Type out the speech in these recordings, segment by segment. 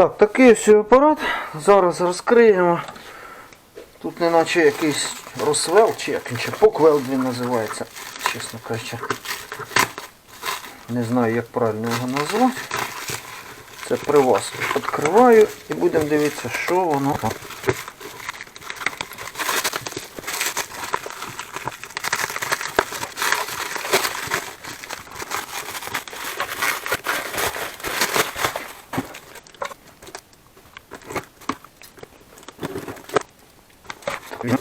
Так, такий ось апарат. Зараз розкриємо. Тут неначе якийсь Росвел, чи як він чи Поквел він називається, чесно кажучи. Не знаю, як правильно його назвати. Це при вас. Відкриваю і будемо дивитися, що воно.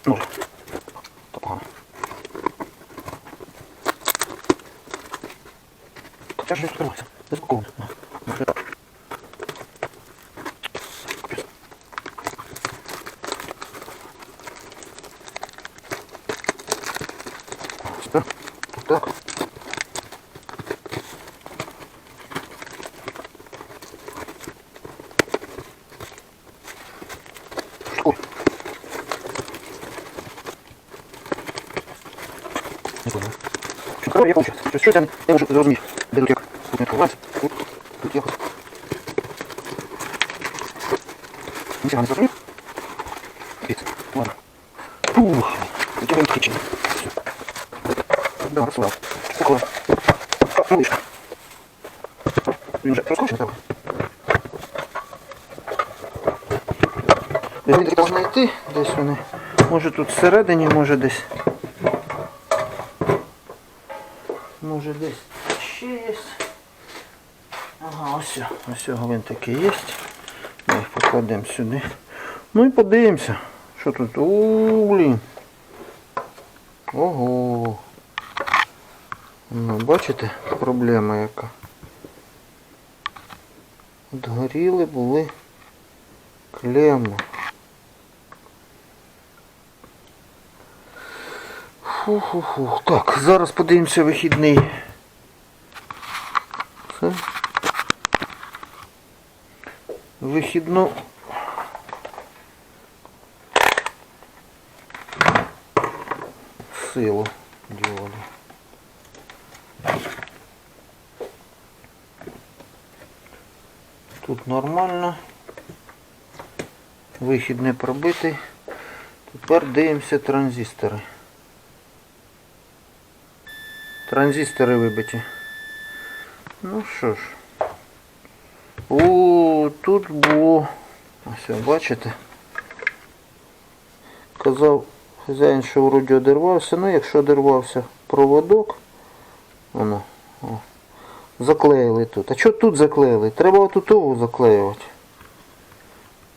О. Він може. То погано. Хоча ж не. Не спокійно. Так. Так. Ой. Не понял. Що корова я Щось, щось я не можу зрозуміти. Де тут як? Тут не відкривається. Тут, тут якось. Нічого не зрозумів? Дивіться. Ладно. Ух. Його відключено. Да, розслаб. Такое. А, малышка. Він вже розкочений треба. Його треба знайти, десь вони. Може тут всередині, може десь. Може десь ще є. Ага, ось, гвинтики є. Ми їх покладемо сюди. Ну і подивимося, що тут. У, блін. Ого. Ну, бачите, проблема яка. От горіли були клеми. Фу-фу-фу. Так, зараз подивимося вихідний. Вихідну. Силу діоду. Тут нормально. Вихід не пробитий. Тепер дивимося транзистори. Транзистори вибиті. Ну що ж. Тут було. Ось, бачите? Казав хазяїн, що вроді одервався. Ну, якщо одервався проводок, воно. О, заклеїли тут. А що тут заклеїли? Треба отут ову заклеювати.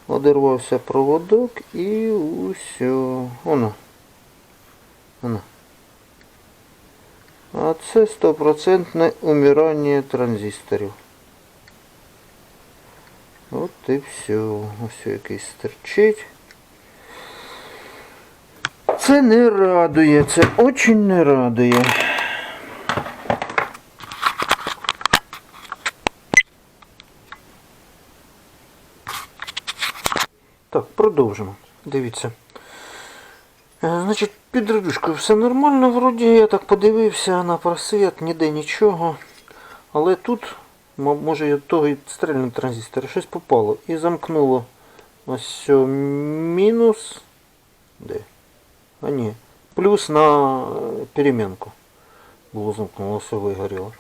Одервався проводок і усе. Воно. Воно. А це стопроцентне умирання транзисторів. От і все. Ось якийсь стерчить. Це не радує, це очень не радує. Так, продовжимо. Дивіться. Е, Значить, під радюшкою все нормально, вроді я так подивився на просвіт, ніде нічого. Але тут, може і від того і стрельний транзистор, щось попало. І замкнуло ось сьо мінус. Де? А ні. Плюс на е, перемінку. Було замкнуло, все вигоріло.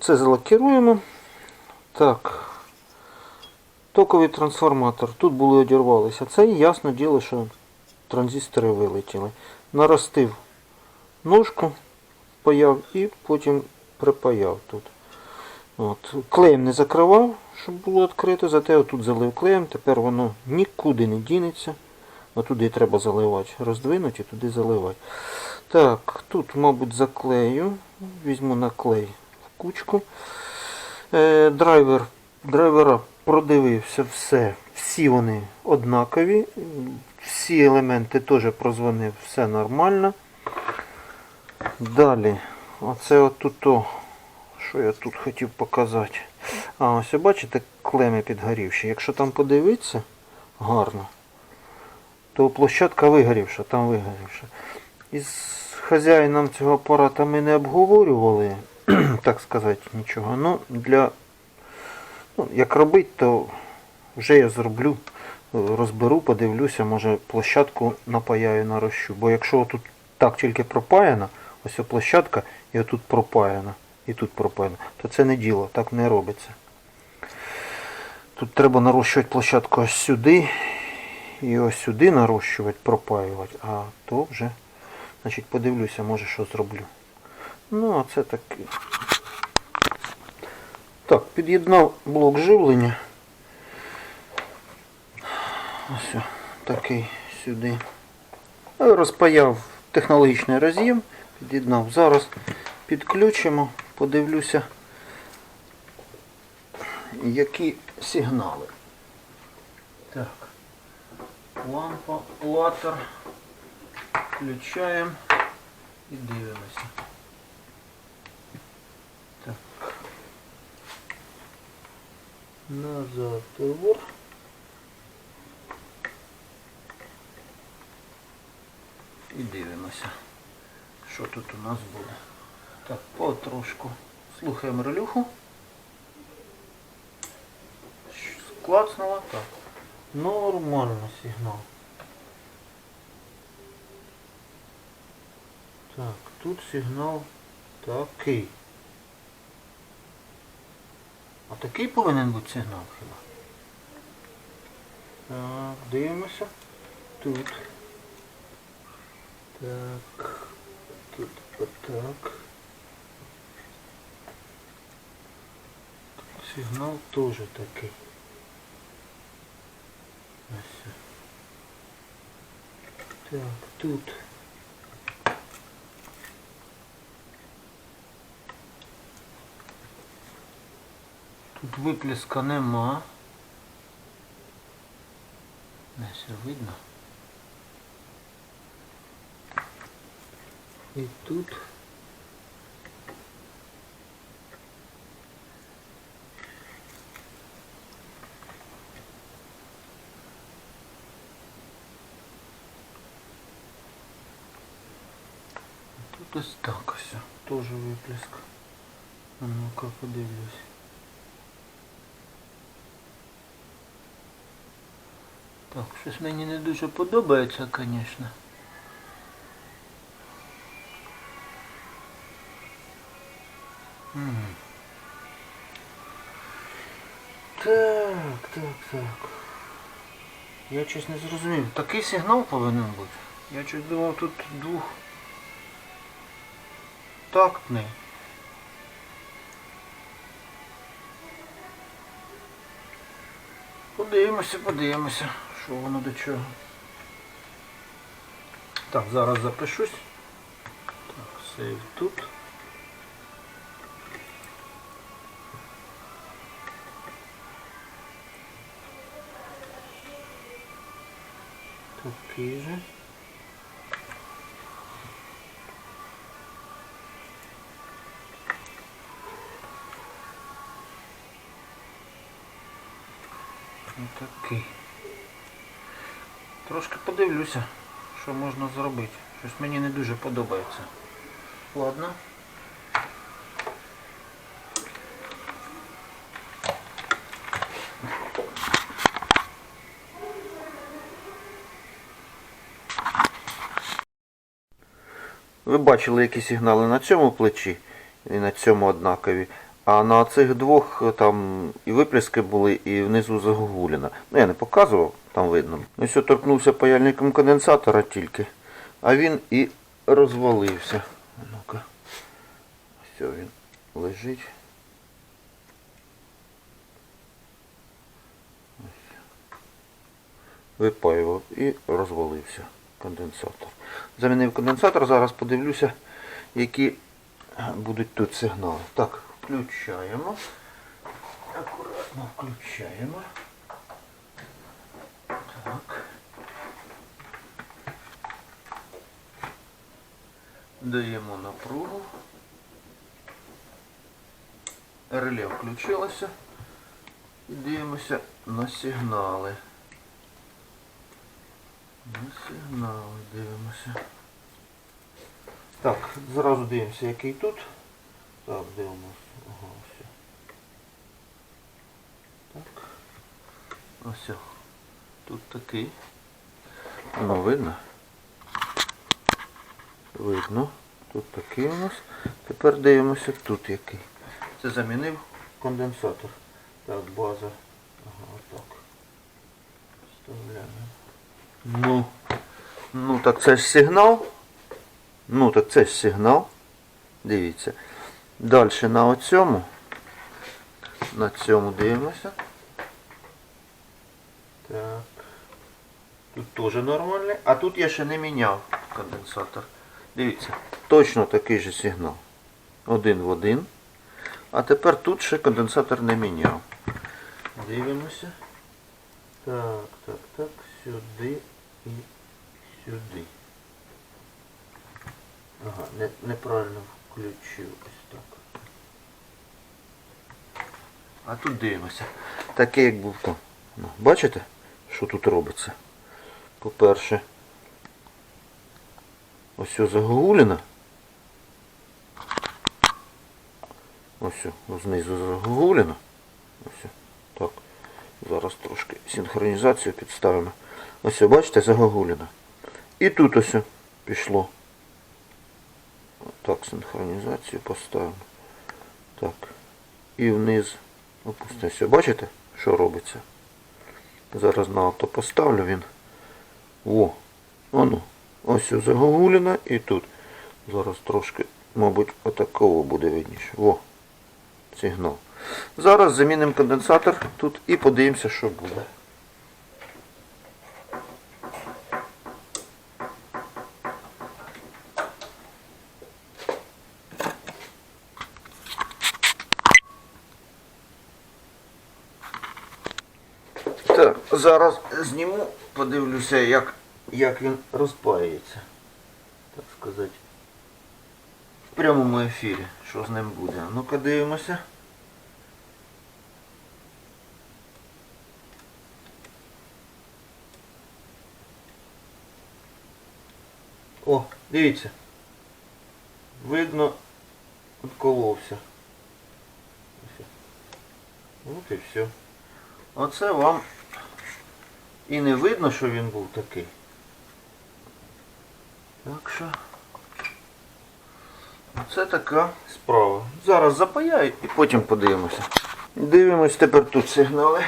Це залакіруємо. Так. Токовий трансформатор. Тут були одірвалися. Це ясно діло, що транзистори вилетіли. Наростив ножку, паяв і потім припаяв тут. От. Клеєм не закривав, щоб було відкрито, зате отут залив клеєм, тепер воно нікуди не дінеться. Отуди треба заливати. Роздвинуть і туди заливати. Так, тут, мабуть, заклею. Візьму на клей в кучку. Е, драйвер, драйвера продивився все. Всі вони однакові. Всі елементи теж прозвонив, все нормально. Далі, оце отут, то, що я тут хотів показати. А, ось бачите, клеми підгорівші. Якщо там подивитися гарно, то площадка вигорівша, там вигорівша. Із хазяїном цього апарата ми не обговорювали, так сказати, нічого. Ну, для, ну, як робити, то Вже я зроблю, розберу, подивлюся, може площадку напаяю нарощу. Бо якщо тут так тільки пропаяна, ось площадка і отут пропаяна, і тут пропаяна, то це не діло, так не робиться. Тут треба нарощувати площадку ось сюди і ось сюди нарощувати, пропаювати, а то вже, значить, подивлюся, може що зроблю. Ну, а це таке. Так, під'єднав блок живлення. Ось такий сюди. Розпаяв технологічний роз'єм, під'єднав. Зараз підключимо, подивлюся, які сигнали. Так. Лампа, латер. Включаємо і дивимося. Так. На затвор. І дивимося, що тут у нас буде. Так, потрошку слухаємо релюху. Клацнуло. Так. Нормально сигнал. Так, тут сигнал такий. А такий повинен бути сигнал хіба? Так, дивимося. Тут. Так. Тут отак. Сигнал теж такий. Ось. Так, тут. Тут виплеска нема. Не все видно. І тут. Тут ось так ось. Теж виплеск. А ну-ка подивлюсь. Так, щось мені не дуже подобається, звісно. Так, так, так. Я щось не зрозумів. Такий сигнал повинен бути. Я щось думав тут двох тактний. Подивимося, подивимося, що воно до чого. Так, зараз запишусь. Так, сейв тут. Такий же. Такий. Трошки подивлюся, що можна зробити. Щось мені не дуже подобається. Ладно. Ви бачили, які сигнали на цьому плечі і на цьому однакові. А на цих двох е, там і виплески були, і внизу загугуліна. Ну я не показував, там видно. Ну все торкнувся паяльником конденсатора тільки, а він і розвалився. Ну-ка. Все, він лежить. Випаював і розвалився конденсатор. Замінив конденсатор, зараз подивлюся, які будуть тут сигнали. Так, включаємо. Акуратно включаємо. Так. Даємо напругу. Реле включилося. Дивимося на сигнали. На сигнали дивимося. Так, зразу дивимося, який тут. Так, дивимося. Ага, все. Так. Ось. Тут такий. Воно видно? Видно. Тут такий у нас. Тепер дивимося тут який. Це замінив конденсатор. Так, база. Ага, отак. Вставляємо. Ну. Ну так це ж сигнал. Ну так це ж сигнал. Дивіться. Далі на оцьому. На цьому дивимося. Так. Тут теж нормальний. А тут я ще не міняв конденсатор. Дивіться, точно такий же сигнал. Один в один. А тепер тут ще конденсатор не міняв. Дивимося. Так, так, так, сюди і сюди. Ага, не, неправильно включив ось так. А тут дивимося. Таке як був там. Ну, бачите, що тут робиться? По-перше, ось о загогуліна. Ось о, знизу загогуліна. Ось так. Зараз трошки синхронізацію підставимо. Ось бачите, загогуліна. І тут ось пішло. Так, синхронізацію поставимо. Так. І вниз опустимося. Бачите, що робиться? Зараз на авто поставлю він. О. Ось ось загогуліна і тут. Зараз трошки, мабуть, отаково буде видніше. О, сигнал. Зараз замінимо конденсатор тут і подивимося, що буде. Так, зараз зніму, подивлюся, як, як він розпаюється. Так сказати. В прямому ефірі, що з ним буде. Ну-ка дивимося. О, дивіться. Видно, отколовся. Ось. От і все. Оце вам і не видно, що він був такий. Так що це така справа. Зараз запаяю і потім подивимося. Дивимось тепер тут сигнали.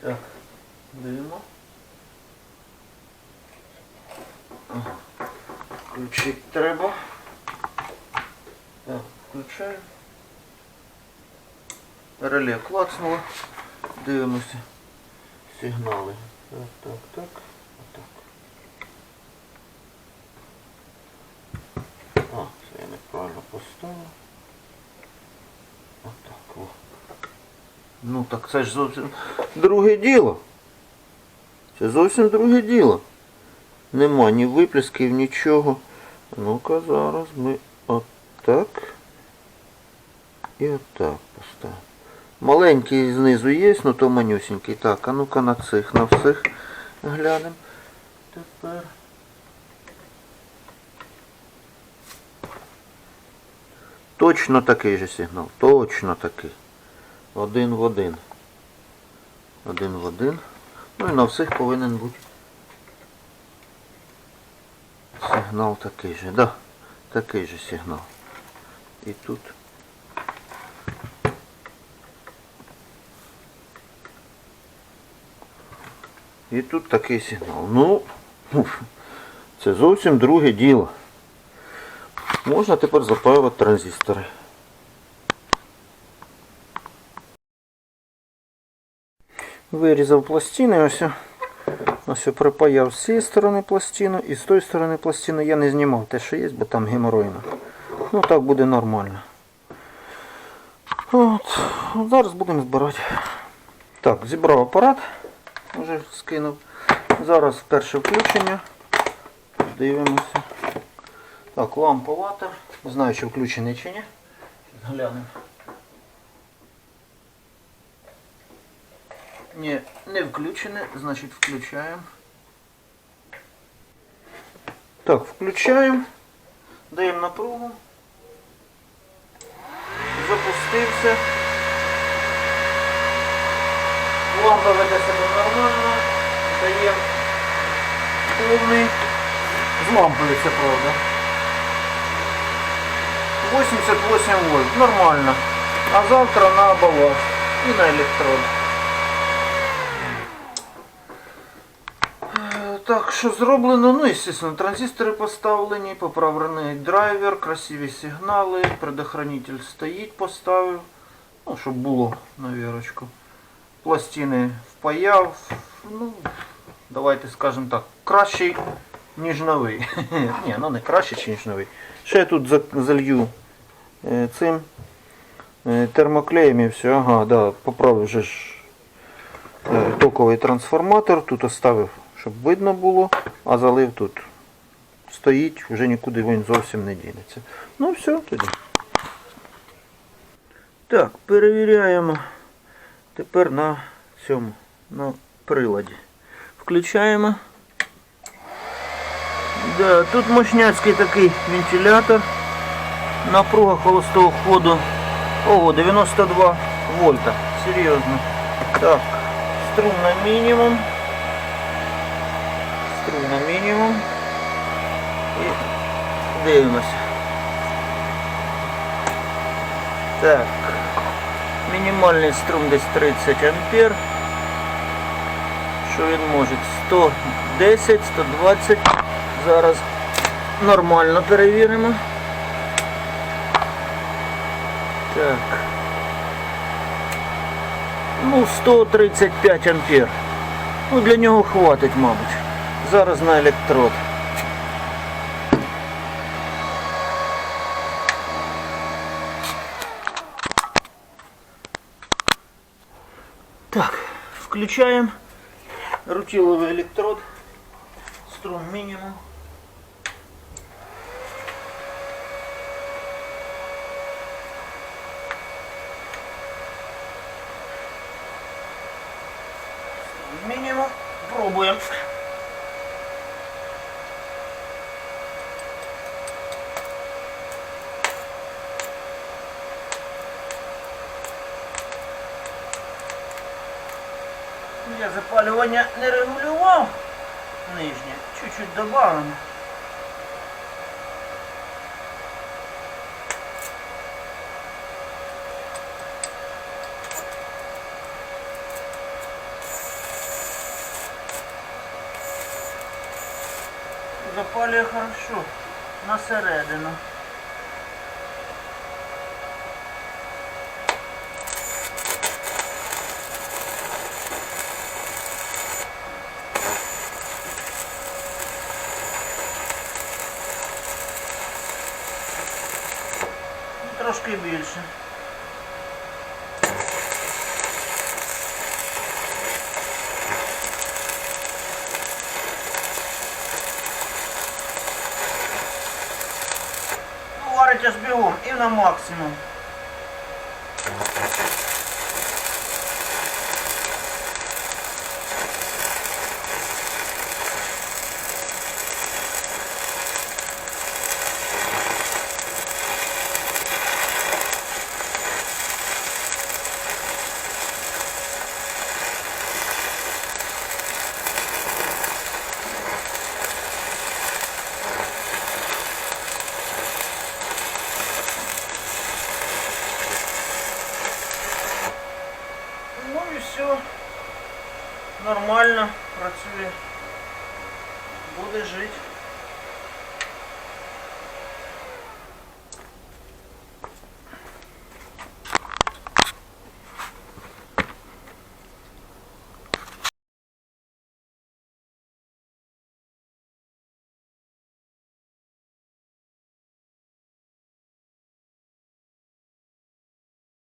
Так, дивимо. Включити треба. Так, включаємо. Реле клацнуло. Дивимося сигнали. Так, так, так. Отак. А, це я неправильно поставив. Отак. О. Ну так це ж зовсім друге діло. Це зовсім друге діло. Нема ні виплесків, нічого. Ну-ка зараз ми отак і отак поставимо. Маленький знизу є, ну то манюсенький. Так, а ну-ка на цих, на всіх глянемо. Тепер. Точно такий же сигнал. Точно такий. Один в один. Один в один. Ну і на всіх повинен бути. Сигнал такий же, да. Такий же сигнал. І тут. І тут такий сигнал. Ну, це зовсім друге діло. Можна тепер запаювати транзистори. Вирізав пластини, ось. Ось припаяв з цієї сторони пластину і з тої сторони пластину я не знімав те, що є, бо там геморойно. Ну так буде нормально. От. Зараз будемо збирати. Так, зібрав апарат, вже скинув. Зараз перше включення. Дивимося. Так, ламповатор. Не знаю, чи включений чи ні. Глянемо. Ні, не включене, значить включаємо. Так, включаємо. Даємо напругу. Запустився. Лампа веде себе нормально, дає повний. З лампою це правда. 88 вольт, нормально. А завтра на баланс і на електрод. Так, що зроблено? Ну, естественно, транзистори поставлені, поправлений драйвер, красиві сигнали, предохранитель стоїть, поставив. Ну, щоб було на вірочку. Пластини впаяв. Ну, давайте скажемо так, кращий, ніж новий. Ні, ну не краще, ніж новий. Ще я тут залью е, цим е, термоклеєм і все. Ага, да, поправив вже ж е, токовий трансформатор. Тут оставив, щоб видно було, а залив тут. Стоїть, вже нікуди він зовсім не дінеться. Ну все, тоді. Так, перевіряємо тепер на цьому, на приладі. Включаємо. Да, тут мощняцький такий вентилятор. Напруга холостого ходу. Ого, 92 вольта. Серйозно. Так, струм на мінімум. Струм на мінімум. І дивимося. Так. Мінімальний струм десь 30 ампер. Що він може? 110, 120. Зараз нормально перевіримо. Так. Ну, 135 ампер. Ну, для нього хватить, мабуть. Зараз на електрод. Включаем рутиловый электрод. Струм минимум. Струм Минимум. Пробуем. Я запалювання не регулював нижнє, чуть-чуть добавимо. Запалює хорошо на середину. Трошки більше. Аж бігом і на максимум. Ну і все. Нормально працює. Буде жити.